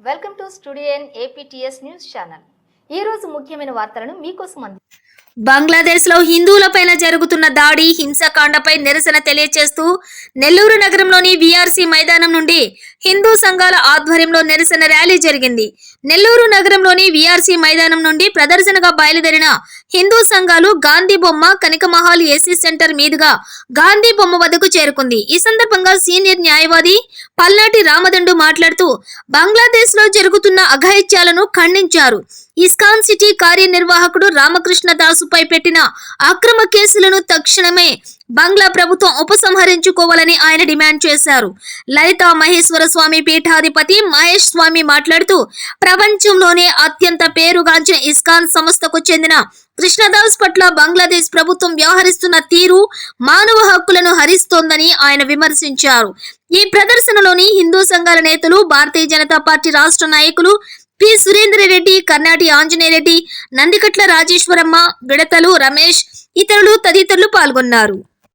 Welcome to studio N APTS news channel. ఈ రోజు ముఖ్యమైన వార్తలను మీకోసం అంది బంగ్లాదేశ్లో హిందువులపైన జరుగుతున్న దాడి హింసాకాండపై నిరసన తెలియజేస్తూ నెల్లూరు నగరంలోని విఆర్సీ మైదానం నుండి హిందూ సంఘాల ఆధ్వర్యంలో నిరసన ర్యాలీ జరిగింది. నెల్లూరు నగరంలోని వీఆర్సీ మైదానం నుండి ప్రదర్శనగా బయలుదేరిన హిందూ సంఘాలు గాంధీ బొమ్మ కనికమహాల్ ఏసీ సెంటర్ మీదుగా గాంధీ బొమ్మ వద్దకు చేరుకుంది. ఈ సందర్భంగా సీనియర్ న్యాయవాది పల్నాటి రామదండు మాట్లాడుతూ బంగ్లాదేశ్లో జరుగుతున్న అఘాయిత్యాలను ఖండించారు. ఇస్కాన్ సిటీ కార్యనిర్వాహకుడు రామకృష్ణ దాసుపై పెట్టిన అక్రమ కేసులను తక్షణమే బంగ్లా ప్రభుత్వం ఉపసంహరించుకోవాలని ఆయన డిమాండ్ చేశారు. లలిత మహేశ్వర స్వామి పీఠాధిపతి మహేష్ స్వామి మాట్లాడుతూ ప్రపంచంలోనే అత్యంత పేరుగాంచిన ఇస్కాన్ సంస్థకు చెందిన కృష్ణదాస్ పట్ల బంగ్లాదేశ్ ప్రభుత్వం వ్యవహరిస్తున్న తీరు మానవ హక్కులను హరిస్తోందని ఆయన విమర్శించారు. ఈ ప్రదర్శనలోని హిందూ సంఘాల నేతలు భారతీయ జనతా పార్టీ రాష్ట్ర నాయకులు పి. సురేంద్ర రెడ్డి కర్ణాటి ఆంజనేయరెడ్డి నందికట్ల రాజేశ్వరమ్మ విడతలు రమేష్ ఇతరులు తదితరులు పాల్గొన్నారు.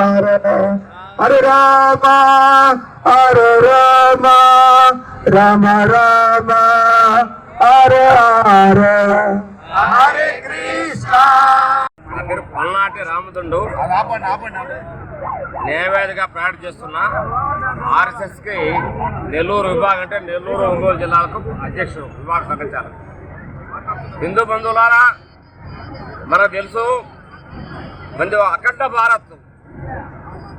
హరే రామ హరే రామ రామ రామ హరే హరే. హరే కృష్ణ. పేరు పల్నాటి రామదుండు న్యాయవాదిగా ప్రాక్టీస్ చేస్తున్నా. ఆర్ఎస్ఎస్కి నెల్లూరు విభాగం అంటే నెల్లూరు ఒంగోలు జిల్లాలకు అధ్యక్షుడు విభాగ సంఘచాలకుడు. హిందూ బంధువులారా మనకు తెలుసు మంది అఖండ భారత్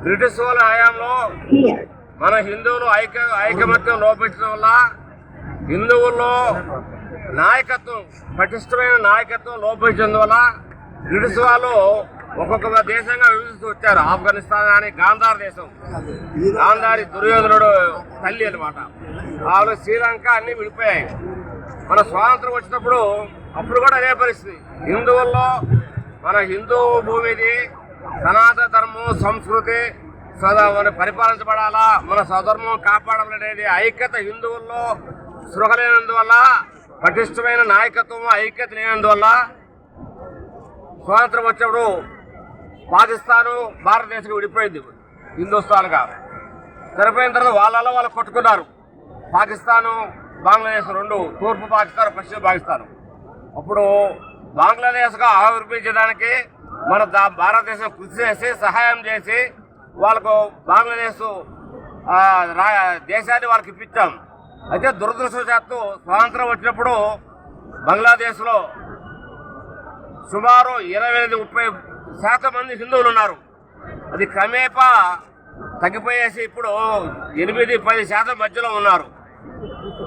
బ్రిటిష్ వాళ్ళ హయాంలో మన హిందువులు ఐక్య ఐకమత్యం లోపించడం వల్ల హిందువుల్లో నాయకత్వం పటిష్టమైన నాయకత్వం లోపించినందువల్ల వల్ల బ్రిటిష్ వాళ్ళు ఒక్కొక్క దేశంగా విభజిస్తూ వచ్చారు. ఆఫ్ఘనిస్తాన్ అని గాంధార్ దేశం. గాంధారి దుర్యోధనుడు తల్లి అనమాట వాళ్ళు శ్రీలంక అన్నీ విడిపోయాయి. మన స్వాతంత్రం వచ్చినప్పుడు అప్పుడు కూడా అదే పరిస్థితి. హిందువుల్లో మన హిందూ భూమిది సనాతన ధర్మం సంస్కృతి సదా మన పరిపాలించబడాలా? మన స్వధర్మం కాపాడాలనేది ఐక్యత హిందువుల్లో సృహలేనందువల్ల పటిష్టమైన నాయకత్వం ఐక్యత లేనందువల్ల స్వాతంత్రం వచ్చినప్పుడు పాకిస్తాను భారతదేశం విడిపోయింది. హిందుస్థాన్గా సరిపోయిన తర్వాత వాళ్ళలో వాళ్ళు కొట్టుకున్నారు. పాకిస్తాను బంగ్లాదేశ్ రెండు తూర్పు పాకిస్తాన్ పశ్చిమ పాకిస్తాన్. అప్పుడు బంగ్లాదేశ్గా ఆవిర్భించడానికి మన దా- భారతదేశం కృషి చేసి సహాయం చేసి వాళ్ళకు బంగ్లాదేశ్ రా- దేశాన్ని వాళ్ళకి ఇప్పించాం. అయితే దురదృష్టవశాత్తు స్వాతంత్రం వచ్చినప్పుడు బంగ్లాదేశ్లో సుమారు ఇరవై ఐదు ముప్పై శాతం మంది హిందువులు ఉన్నారు. అది క్రమేపా తగ్గిపోయేసి ఇప్పుడు ఎనిమిది పది శాతం మధ్యలో ఉన్నారు.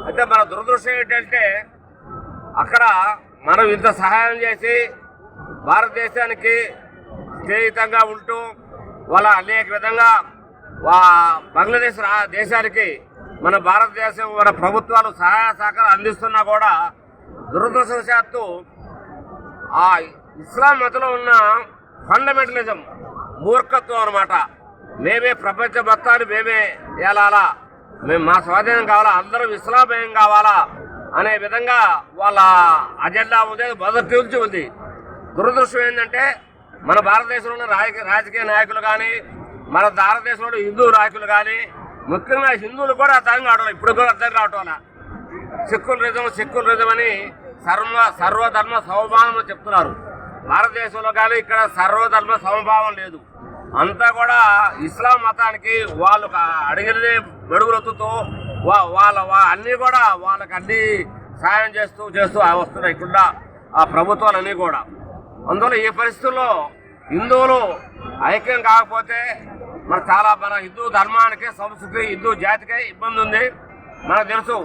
అయితే మన దురదృష్టం ఏంటంటే అక్కడ మనం ఇంత సహాయం చేసి భారతదేశానికి స్నేహితంగా ఉంటూ వాళ్ళ అనేక విధంగా వా బంగ్లాదేశ్ దేశానికి మన భారతదేశం మన ప్రభుత్వాలు సహాయ సహకారం అందిస్తున్నా కూడా దురదృష్టవశాత్తు ఆ ఇస్లాం మతంలో ఉన్న ఫండమెంటలిజం మూర్ఖత్వం అనమాట మేమే ప్రపంచ మొత్తాన్ని మేమే ఏలాలా మేము మా స్వాధీనం కావాలా అందరం ఇస్లామయం కావాలా అనే విధంగా వాళ్ళ అజెండా ఉంది మొదటి నుంచి ఉంది. దురదృష్టం ఏంటంటే మన భారతదేశంలో ఉన్న రాజకీయ నాయకులు కానీ మన భారతదేశంలో హిందూ నాయకులు కానీ ముఖ్యంగా హిందువులు కూడా అర్థం కావడం ఇప్పుడు కూడా అర్థం కావటం వల్ల సెక్యులరిజం సెక్యులరిజం అని సర్వ సర్వధర్మ సమభావం చెప్తున్నారు. భారతదేశంలో కానీ ఇక్కడ సర్వధర్మ సమభావం లేదు. అంతా కూడా ఇస్లాం మతానికి వాళ్ళు అడిగినది మెడుగులొత్తుతూ వా వాళ్ళ అన్నీ కూడా వాళ్ళకి అన్నీ సాయం చేస్తూ చేస్తూ వస్తున్నాయి. ఇక్కడ ఆ ప్రభుత్వాలన్నీ కూడా. అందువల్ల ఈ పరిస్థితుల్లో హిందువులు ఐక్యం కాకపోతే మన చాలా మన హిందూ ధర్మానికి సంస్కృతి హిందూ జాతికే ఇబ్బంది ఉంది. మనకు తెలుసు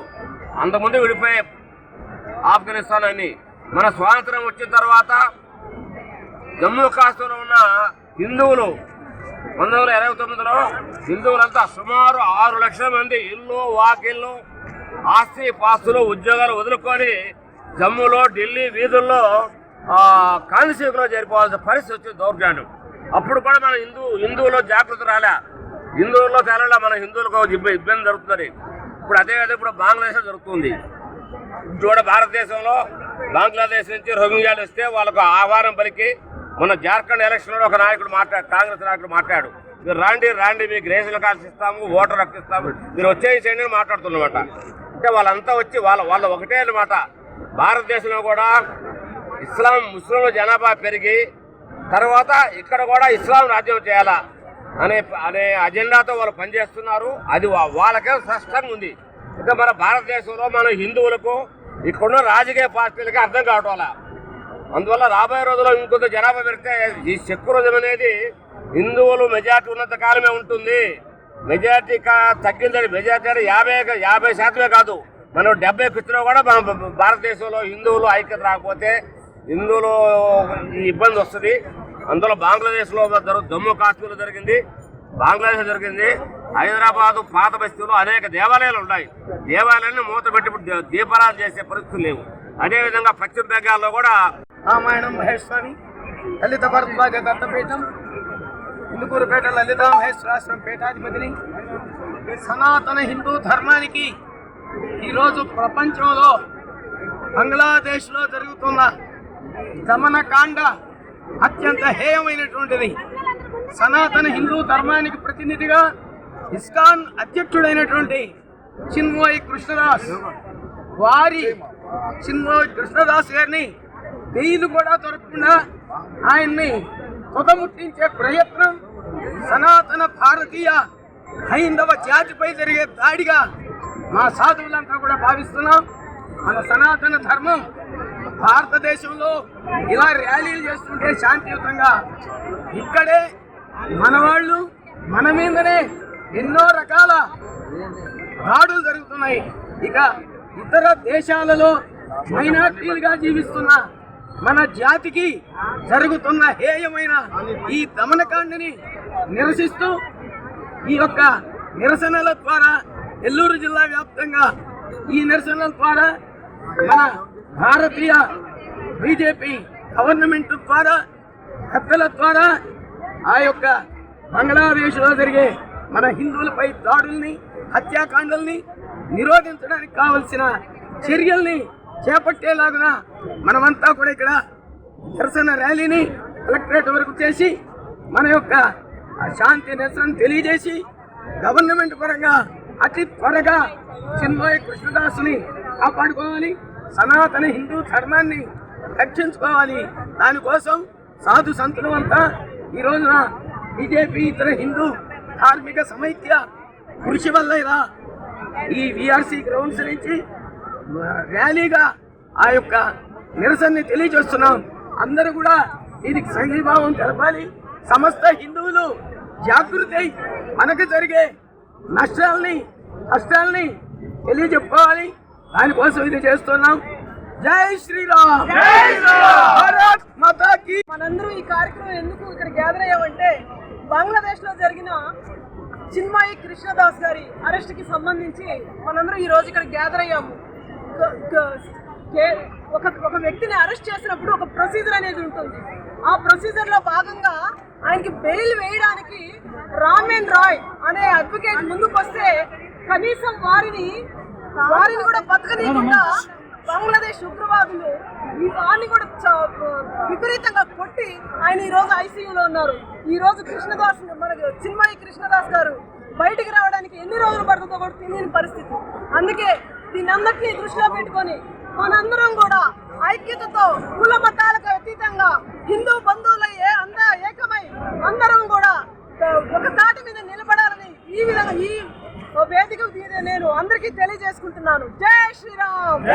అంతకుముందు విడిపోయే ఆఫ్ఘనిస్తాన్ అని. మన స్వాతంత్రం వచ్చిన తర్వాత జమ్మూ కాశ్మీర్లో ఉన్న హిందువులు పంతొమ్మిది వందల ఇరవై తొమ్మిదిలో హిందువులంతా సుమారు ఆరు లక్షల మంది ఇల్లు వాకిళ్ళు ఆస్తి పాస్తులు ఉద్యోగాలు వదులుకొని జమ్మూలో ఢిల్లీ వీధుల్లో కాంతిశీకులో చేరిపోవాల్సిన పరిస్థితి వచ్చింది దౌర్జన్యం. అప్పుడు కూడా మన హిందూ హిందువులో జాగృతి రాలే. హిందువుల్లో తేలలా మన హిందువులకు ఇబ్బంది జరుగుతుంది. ఇప్పుడు అదే అదే ఇప్పుడు బంగ్లాదేశ్ జరుగుతుంది. చూడ భారతదేశంలో బంగ్లాదేశ్ నుంచి రోహింగ్యాలు వస్తే వాళ్ళకు ఆహ్వానం పలికి మన జార్ఖండ్ ఎలక్షన్లో ఒక నాయకుడు మాట్లాడు కాంగ్రెస్ నాయకుడు మాట్లాడు. మీరు రాండి రాండి మీకు రేసులు కాల్సిస్తాము ఓటర్ రక్తిస్తాము మీరు వచ్చేసేయండి అని మాట్లాడుతున్నమాట. అంటే వాళ్ళంతా వచ్చి వాళ్ళ వాళ్ళ ఒకటే అన్నమాట. భారతదేశంలో కూడా ఇస్లాం ముస్లింల జనాభా పెరిగి తర్వాత ఇక్కడ కూడా ఇస్లాం రాజ్యం చేయాలా అనే అనే అజెండాతో వాళ్ళు పనిచేస్తున్నారు. అది వాళ్ళకే స్పష్టంగా ఉంది. ఇంకా మన భారతదేశంలో మన హిందువులకు ఇక్కడున్న రాజకీయ పార్టీలకి అర్థం కావటం అందువల్ల రాబోయే రోజుల్లో ఇంకొంత జనాభా పెరిగితే ఈ సెక్యులరిజం అనేది హిందువులు మెజార్టీ ఉన్నంత కాలమే ఉంటుంది. మెజార్టీ కా- తగ్గిందని మెజార్టీ అంటే యాభై యాభై శాతమే కాదు. మనం డెబ్బై కూర్చున్నా కూడా మన భారతదేశంలో హిందువులు ఐక్యత రాకపోతే ఇందులో ఇబ్బంది వస్తుంది. అందులో బంగ్లాదేశ్లో జమ్మూ కాశ్మీర్లో జరిగింది. బంగ్లాదేశ్ జరిగింది. హైదరాబాద్ పాత బస్తీలో అనేక దేవాలయాలు ఉన్నాయి. దేవాలయాన్ని మూత పెట్టి ఇప్పుడు దీపారాధన చేసే పరిస్థితులు లేవు. అదేవిధంగా పశ్చిమ బెంగాల్లో కూడా రామాయణం మహేశ్వరి లలిత భరద్వాజ దత్తపీఠం ఇందుకూరుపేట లలిత మహేశ్వరాశ్రమం పీఠాధిపతిని సనాతన హిందూ ధర్మానికి ఈరోజు ప్రపంచంలో బంగ్లాదేశ్లో జరుగుతున్న దమనకాండ అత్యంత హేయమైనటువంటిది. సనాతన హిందూ ధర్మానికి ప్రతినిధిగా ఇస్కాన్ అధ్యక్షుడైనటువంటి చిన్మోయ్ కృష్ణదాస్. వారి చిన్మోయ్ కృష్ణదాస్ గారిని బెయిల్ కూడా దొరకకుండా ఆయన్ని తుదముట్టించే ప్రయత్నం సనాతన భారతీయ హైందవ జాతిపై జరిగే దాడిగా మా సాధువులంతా కూడా భావిస్తున్నాం. మన సనాతన ధర్మం భారతదేశంలో ఇలా ర్యాలీలు చేస్తుంటే శాంతియుతంగా ఇక్కడే మన వాళ్ళు మన మీదనే ఎన్నో రకాల దాడులు జరుగుతున్నాయి. ఇక ఇతర దేశాలలో మైనార్టీలుగా జీవిస్తున్న మన జాతికి జరుగుతున్న హేయమైన ఈ దమనకాండని నిరసిస్తూ ఈ యొక్క నిరసనల ద్వారా నెల్లూరు జిల్లా వ్యాప్తంగా ఈ నిరసనల ద్వారా మన భారతీయ బీజేపీ గవర్నమెంట్ ద్వారా పెద్దల ద్వారా ఆ యొక్క బంగ్లాదేశ్లో జరిగే మన హిందువులపై దాడుల్ని హత్యాకాండల్ని నిరోధించడానికి కావలసిన చర్యల్ని చేపట్టేలాగున మనమంతా కూడా ఇక్కడ నిరసన ర్యాలీని కలెక్టరేట్ వరకు చేసి మన యొక్క శాంతి నిరసన తెలియజేసి గవర్నమెంట్ పరంగా అతి త్వరగా చిన్మయ కృష్ణదాసుని కాపాడుకోవాలి. సనాతన హిందూ ధర్మాన్ని రక్షించుకోవాలి. దానికోసం సాధు సంతులు అంతా ఈ రోజున బీజేపీ ఇతర హిందూ ధార్మిక సమైక్య కృషి వల్ల ఇలా ఈ విఆర్సి గ్రౌండ్స్ నుంచి ర్యాలీగా ఆ యొక్క నిరసనని తెలియజేస్తున్నాం. అందరూ కూడా దీనికి సంఘీభావం తెలపాలి. సమస్త హిందువులు జాగృతి మనకు జరిగే నష్టాలని కష్టాలని తెలియజెప్పుకోవాలి. దానికోసం ఇది చేస్తున్నాం. జై శ్రీరామ్. జై శ్రీరామ్. భారత్ మాతాకి. మనందరూ ఈ కార్యక్రమం ఎందుకు ఇక్కడ గ్యాదర్ అయ్యామంటే బంగ్లాదేశ్లో జరిగిన చిన్మయి కృష్ణదాస్ గారి అరెస్ట్కి సంబంధించి మనందరూ ఈ రోజు ఇక్కడ గ్యాదర్ అయ్యాము. ఒక ఒక వ్యక్తిని అరెస్ట్ చేసినప్పుడు ఒక ప్రొసీజర్ అనేది ఉంటుంది. ఆ ప్రొసీజర్లో భాగంగా ఆయనకి బెయిల్ వేయడానికి రామేన్ రాయ్ అనే అడ్వకేట్ ముందుకు వస్తే కనీసం వారిని వారిని కూడా బతకనీయకుండా బంగ్లాదేశ్ ఉగ్రవాదులు ఈ వారిని కూడా విపరీతంగా కొట్టి ఆయన ఈ రోజు ఐసీయూలో ఉన్నారు. ఈ రోజు కృష్ణదాస్ మనకు చిన్మయి కృష్ణదాస్ గారు బయటికి రావడానికి ఎన్ని రోజులు పడుతుందో కూడా తెలియని పరిస్థితి. అందుకే దీని అందరినీ దృష్టిలో పెట్టుకొని మనందరం కూడా ఐక్యతతో కుల మతాలకు అతీతంగా హిందూ బంధువులయ్యే అంద ఏకమై అందరం కూడా ఒక తాటి మీద నిలబడాలని ఈ విధంగా ఈ వేదిక నేను అందరికీ తెలియజేసుకుంటున్నాను. జై శ్రీరామ్!